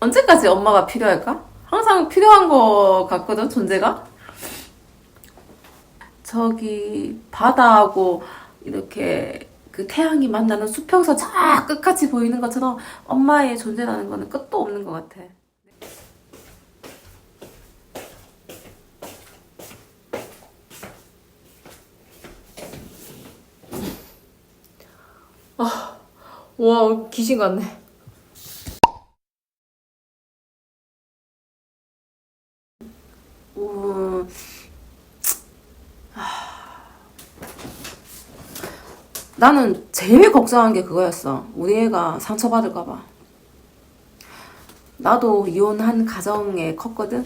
언제까지 엄마가 필요할까? 항상 필요한 거 같거든, 존재가? 저기, 바다하고 이렇게 그 태양이 만나는 수평선 저 끝까지 보이는 것처럼 엄마의 존재라는 거는 끝도 없는 것 같아. 아, 와, 귀신 같네. 음, 나는 제일 걱정한 게 그거였어. 우리 애가 상처받을까봐. 나도 이혼한 가정에 컸거든?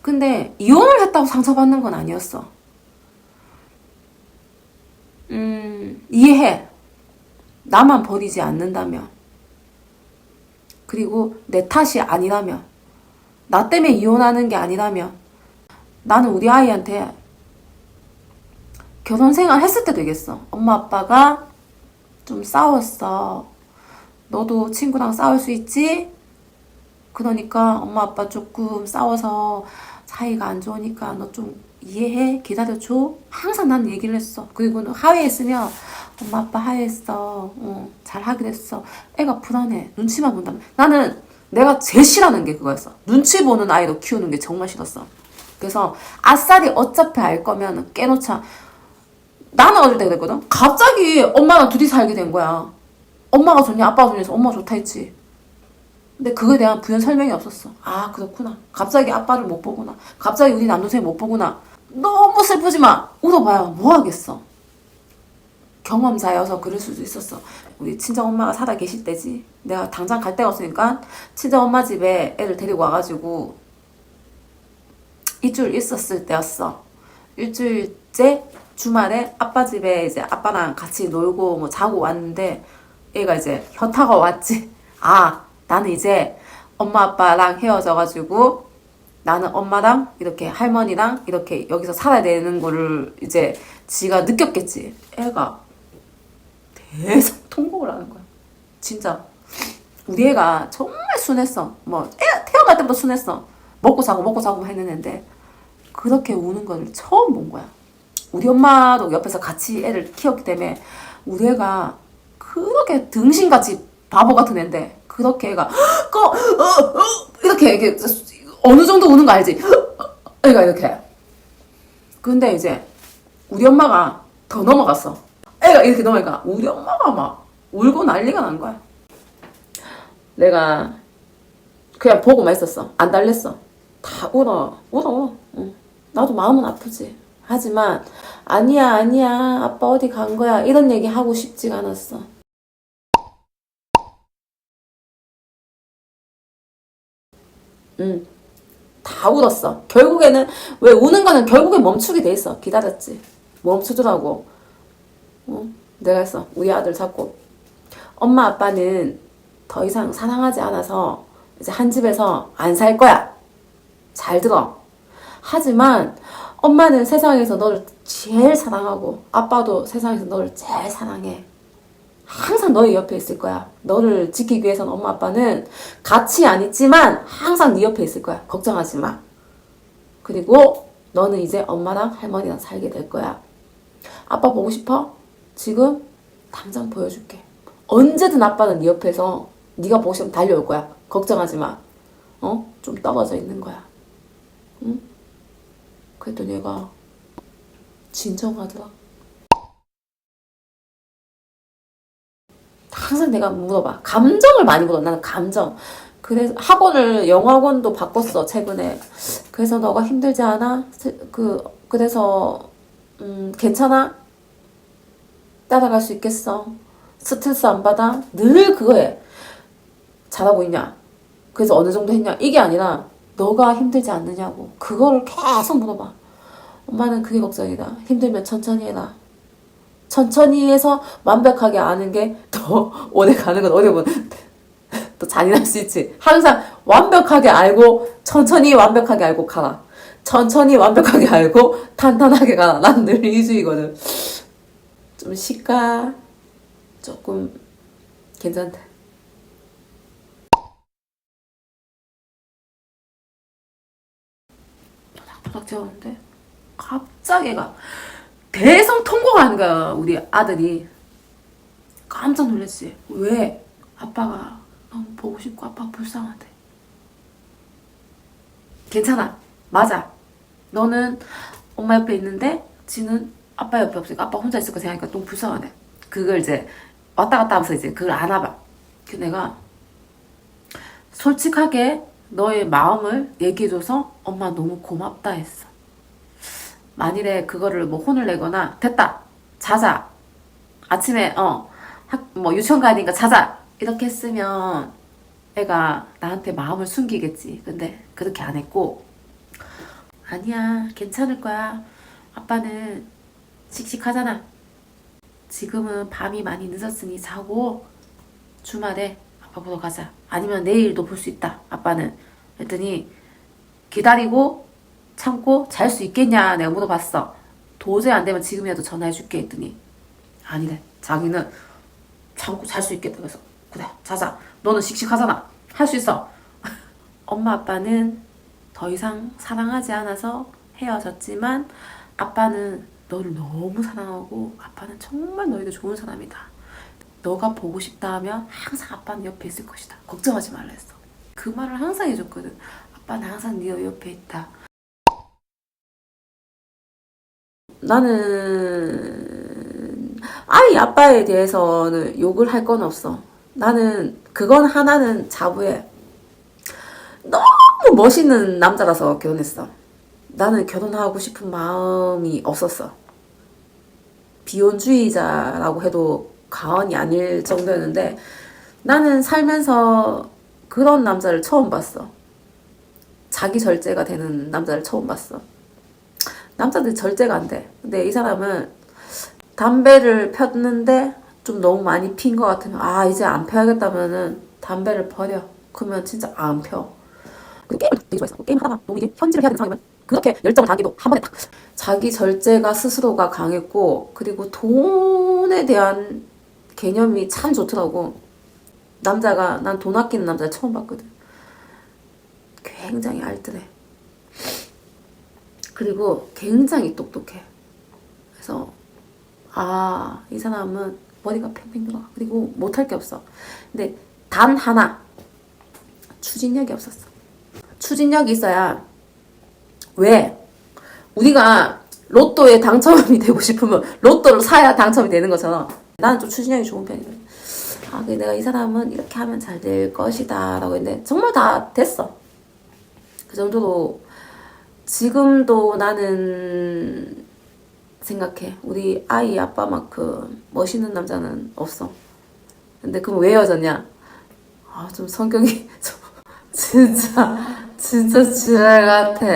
근데 이혼을 했다고 상처받는 건 아니었어. 음, 이해해. 나만 버리지 않는다면. 그리고 내 탓이 아니라면. 나 때문에 이혼하는 게 아니라면. 나는 우리 아이한테 결혼 생활 했을 때 되겠어. 엄마 아빠가 좀 싸웠어. 너도 친구랑 싸울 수 있지? 그러니까 엄마 아빠 조금 싸워서 사이가 안 좋으니까 너 좀 이해해? 기다려줘? 항상 난 얘기를 했어. 그리고는 하회했으면 엄마 아빠 하회했어. 어, 잘 하기로 했어. 애가 불안해. 눈치만 본다면. 나는 내가 제일 싫어하는 게 그거였어. 눈치 보는 아이로 키우는 게 정말 싫었어. 그래서 아싸리 어차피 알 거면 깨놓자. 나는 어릴 때 그랬거든. 갑자기 엄마랑 둘이 살게 된 거야. 엄마가 좋냐, 아빠가 좋냐 해서 엄마가 좋다 했지. 근데 그거에 대한 부연 설명이 없었어. 아, 그렇구나. 갑자기 아빠를 못 보구나. 갑자기 우리 남동생 못 보구나. 너무 슬프지 마. 울어봐야 뭐 하겠어. 경험자여서 그럴 수도 있었어. 우리 친정 엄마가 살아 계실 때지. 내가 당장 갈 데가 없으니까 친정 엄마 집에 애를 데리고 와가지고 일주일 있었을 때였어. 일주일째 주말에 아빠 집에 이제 아빠랑 같이 놀고 뭐 자고 왔는데 얘가 이제 현타가 왔지. 아, 나는 이제 엄마 아빠랑 헤어져가지고 나는 엄마랑 이렇게 할머니랑 이렇게 여기서 살아야 되는 거를 이제 지가 느꼈겠지. 애가 계속 통곡을 하는 거야. 진짜. 우리 애가 정말 순했어. 뭐, 애 태어날 때부터 순했어. 먹고 자고 먹고 자고 했는 애인데, 그렇게 우는 걸 처음 본 거야. 우리 엄마도 옆에서 같이 애를 키웠기 때문에, 우리 애가 그렇게 등신같이 바보 같은 애인데, 그렇게 애가, 거, 어, 어, 이렇게, 이렇게, 어느 정도 우는 거 알지? 애가 이렇게. 근데 이제, 우리 엄마가 더 넘어갔어. 애가 이렇게 넘어가니까 우리 엄마가 막 울고 난리가 난 거야. 내가 그냥 보고만 있었어. 안 달랬어. 다 울어. 울어. 응. 나도 마음은 아프지. 하지만 아니야 아니야 아빠 어디 간 거야 이런 얘기 하고 싶지가 않았어. 응. 다 울었어. 결국에는 왜 우는 거는 결국에 멈추게 돼 있어. 기다렸지. 멈추더라고. 어? 내가 했어. 우리 아들 잡고. 엄마 아빠는 더 이상 사랑하지 않아서 이제 한 집에서 안 살 거야. 잘 들어. 하지만 엄마는 세상에서 너를 제일 사랑하고 아빠도 세상에서 너를 제일 사랑해. 항상 너의 옆에 있을 거야. 너를 지키기 위해서는 엄마 아빠는 같이 안 있지만 항상 네 옆에 있을 거야. 걱정하지 마. 그리고 너는 이제 엄마랑 할머니랑 살게 될 거야. 아빠 보고 싶어? 지금 당장 보여줄게. 언제든 아빠는 네 옆에서 네가 보고 싶으면 달려올 거야. 걱정하지 마. 어? 좀 떨어져 있는 거야. 응? 그랬더니 얘가 진정하더라. 항상 내가 물어봐. 감정을 많이 물어. 나는 감정. 그래서 학원을 영어 학원도 바꿨어 최근에. 그래서 너가 힘들지 않아? 그 그래서 음 괜찮아? 따라갈 수 있겠어. 스트레스 안 받아? 늘 그거에 잘하고 있냐? 그래서 어느 정도 했냐? 이게 아니라 너가 힘들지 않느냐고. 그거를 계속 물어봐. 엄마는 그게 걱정이다. 힘들면 천천히 해라. 천천히 해서 완벽하게 아는 게 더 오래 가는 건 어려운 또 잔인할 수 있지. 항상 완벽하게 알고 천천히 완벽하게 알고 가라. 천천히 완벽하게 알고 탄탄하게 가라. 난 늘 이주의거든. 좀 시가 조금 괜찮다. 딱 재웠는데 갑자기 애가 대성 통곡하는 거야 우리 아들이. 깜짝 놀랐지. 왜? 아빠가 너무 보고 싶고 아빠가 불쌍하대 괜찮아. 맞아. 너는 엄마 옆에 있는데 지는 아빠 옆에 없으니까 아빠 혼자 있을 거 생각하니까 너무 불쌍하네. 그걸 이제 왔다 갔다 하면서 이제 그걸 안아봐. 그 내가 솔직하게 너의 마음을 얘기해줘서 엄마 너무 고맙다 했어. 만일에 그거를 뭐 혼을 내거나 됐다 자자 아침에 어뭐 유치원 가니까 자자 이렇게 했으면 애가 나한테 마음을 숨기겠지. 근데 그렇게 안 했고 아니야 괜찮을 거야. 아빠는 씩씩하잖아. 지금은 밤이 많이 늦었으니 자고 주말에 아빠 보러 가자. 아니면 내일도 볼 수 있다. 아빠는. 했더니 기다리고 참고 잘 수 있겠냐 내가 물어봤어. 도저히 안 되면 지금이라도 전화해 줄게 했더니 아니래. 자기는 참고 잘 수 있겠다. 그래서 그래 자자. 너는 씩씩하잖아. 할 수 있어. 엄마 아빠는 더 이상 사랑하지 않아서 헤어졌지만 아빠는 너를 너무 사랑하고 아빠는 정말 너에게 좋은 사람이다. 너가 보고 싶다 하면 항상 아빠는 옆에 있을 것이다. 걱정하지 말라 했어. 그 말을 항상 해줬거든. 아빠는 항상 네 옆에 있다. 나는 아이 아빠에 대해서는 욕을 할 건 없어. 나는 그건 하나는 자부해. 너무 멋있는 남자라서 결혼했어. 나는 결혼하고 싶은 마음이 없었어. 비혼주의자라고 해도 과언이 아닐 정도였는데 나는 살면서 그런 남자를 처음 봤어. 자기 절제가 되는 남자를 처음 봤어. 남자들 절제가 안 돼. 근데 이 사람은 담배를 폈는데 좀 너무 많이 핀 것 같으면 아 이제 안 펴야겠다면은 담배를 버려. 그러면 진짜 안 펴. 그 게임을 되게 좋아했어. 게임 하다가 너무 이게 현질을 해야 되는 상황이면 그렇게 열정을 당기도 한 번에 딱 자기 절제가 스스로가 강했고 그리고 돈에 대한 개념이 참 좋더라고. 남자가 난 돈 아끼는 남자 처음 봤거든. 굉장히 알뜰해. 그리고 굉장히 똑똑해. 그래서 아 이 사람은 머리가 팽팽 돌아. 그리고 못할 게 없어. 근데 단 하나 추진력이 없었어. 추진력이 있어야 왜 우리가 로또에 당첨이 되고 싶으면 로또를 사야 당첨이 되는 것처럼 나는 좀 추진력이 좋은 편이거든. 아, 근데 내가 이 사람은 이렇게 하면 잘 될 것이다. 라고 했는데, 정말 다 됐어. 그 정도로, 지금도 나는 생각해. 우리 아이 아빠만큼 멋있는 남자는 없어. 근데 그럼 왜 헤어졌냐? 아, 좀 성격이, 좀, 진짜, 진짜 지랄 같아.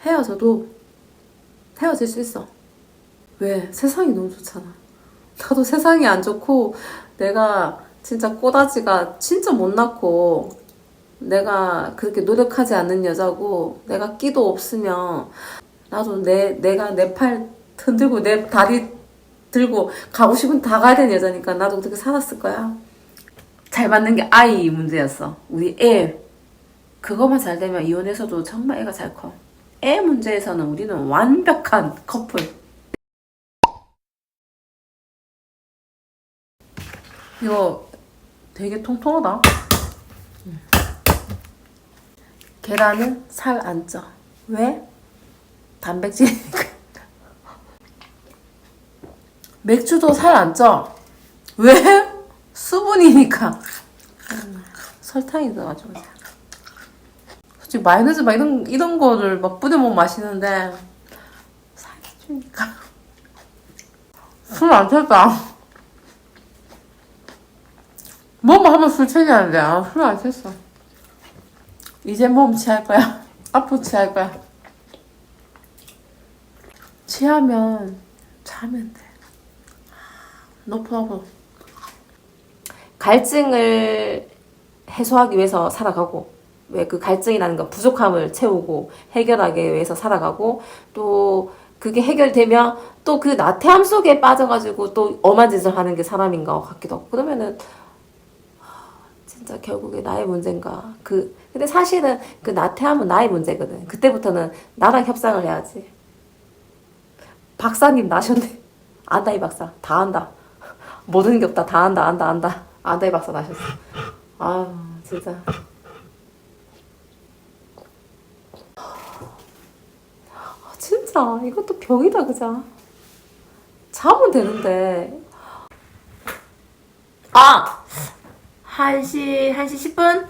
헤어져도 헤어질 수 있어. 왜? 세상이 너무 좋잖아. 나도 세상이 안 좋고 내가 진짜 꼬다지가 진짜 못났고 내가 그렇게 노력하지 않는 여자고 내가 끼도 없으면 나도 내 내가 내 팔 흔들고 내 다리 들고 가고 싶은 다 가야 되는 여자니까 나도 그렇게 살았을 거야. 잘 맞는 게 아이 문제였어. 우리 애 그것만 잘 되면 이혼해서도 정말 애가 잘 커. 애 문제에서는 우리는 완벽한 커플. 이거 되게 통통하다. 음. 계란은 살 안 쪄. 왜? 단백질이니까. 맥주도 살 안 쪄. 왜? 수분이니까. 음, 설탕이 들어가지고. 솔직히 마요네즈 막 이런, 이런 거를 막 뿌려 먹으면 맛있는데, 살이 찌니까. 술 안 쳤다. 뭐 엄마 한번 술 취했는데 아, 술안 취했어. 이제 몸 취할 거야. 앞으로 취할 거야. 취하면 자면 돼. 높아 갈증을 해소하기 위해서 살아가고 왜 그 갈증이라는 건 부족함을 채우고 해결하기 위해서 살아가고 또 그게 해결되면 또 그 나태함 속에 빠져가지고 또 짓을 하는 게 사람인 것 같기도 하고. 그러면은 하, 진짜 결국에 나의 문제인가? 그 근데 사실은 그 나태함은 나의 문제거든. 그때부터는 나랑 협상을 해야지. 박사님 나셨네. 안다 이 박사. 다 안다. 모르는 게 없다. 다 안다 안다 안다 이 박사 나셨어. 아 진짜. 아, 진짜. 이것도 병이다 그자 자면 되는데. 아! 1시 1시 10분?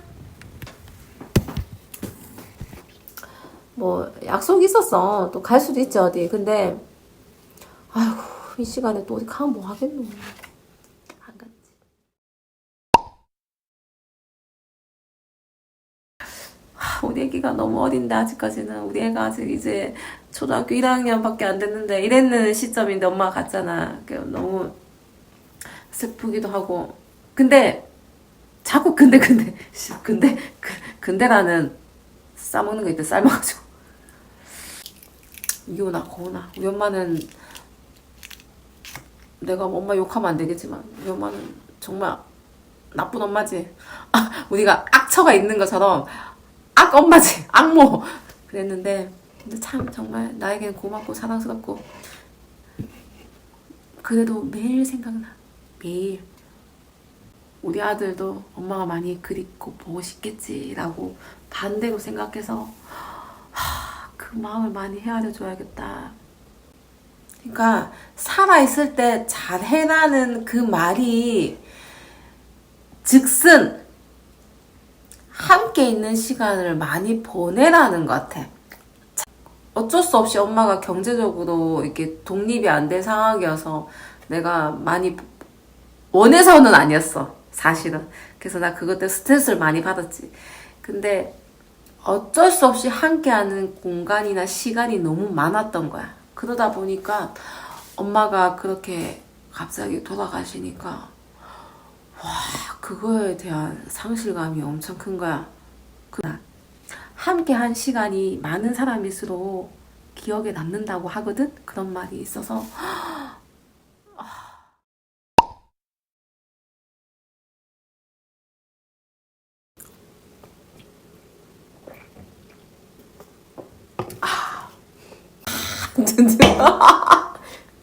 뭐 약속 있었어. 또 갈 수도 있지 어디. 근데 아이고 이 시간에 또 어디 가면 뭐 하겠노 안 갔지 하, 우리 애기가 너무 어린데 아직까지는 우리 애가 아직 이제 초등학교 1학년밖에 안 됐는데 이랬는 시점인데 엄마가 갔잖아. 그 너무 슬프기도 하고. 근데 자꾸 근데 근데 씨, 근데 그, 근데라는 싸먹는 거 있대 삶아가지고. 이오나 고나 우리 엄마는 내가 엄마 욕하면 안 되겠지만 우리 엄마는 정말 나쁜 엄마지. 아, 우리가 악처가 있는 것처럼 악 엄마지. 악모. 그랬는데 근데 참 정말 나에겐 고맙고 사랑스럽고 그래도 매일 생각나. 매일. 우리 아들도 엄마가 많이 그립고 보고 싶겠지라고 반대로 생각해서 하, 그 마음을 많이 헤아려 줘야겠다. 그러니까 살아 있을 때 잘해라는 그 말이 즉슨 함께 있는 시간을 많이 보내라는 것 같아. 어쩔 수 없이 엄마가 경제적으로 이렇게 독립이 안 된 상황이어서 내가 많이 원해서는 아니었어. 사실은. 그래서 나 그것 때문에 스트레스를 많이 받았지. 근데 어쩔 수 없이 함께하는 공간이나 시간이 너무 많았던 거야. 그러다 보니까 엄마가 그렇게 갑자기 돌아가시니까 와 그거에 대한 상실감이 엄청 큰 거야. 그 함께 한 시간이 많은 사람일수록 기억에 남는다고 하거든. 그런 말이 있어서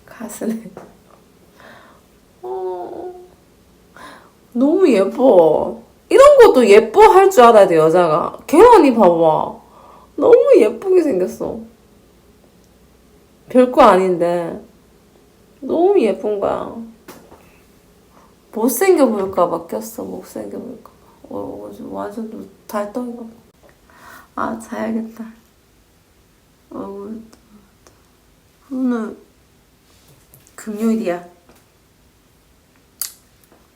가슴에 너무 예뻐. 이런 것도 예뻐 할 줄 알아야 돼, 여자가. 계란이 봐봐. 너무 예쁘게 생겼어. 별거 아닌데. 너무 예쁜 거야. 못생겨 보일까봐 꼈어, 못생겨 보일까봐. 어, 완전 달덩이가. 아, 자야겠다. 어, 오늘 금요일이야.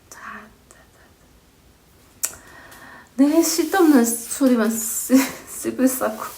자, 자, 자. 내 쓸데없는 소리만 쓰, 쓰고 있었고.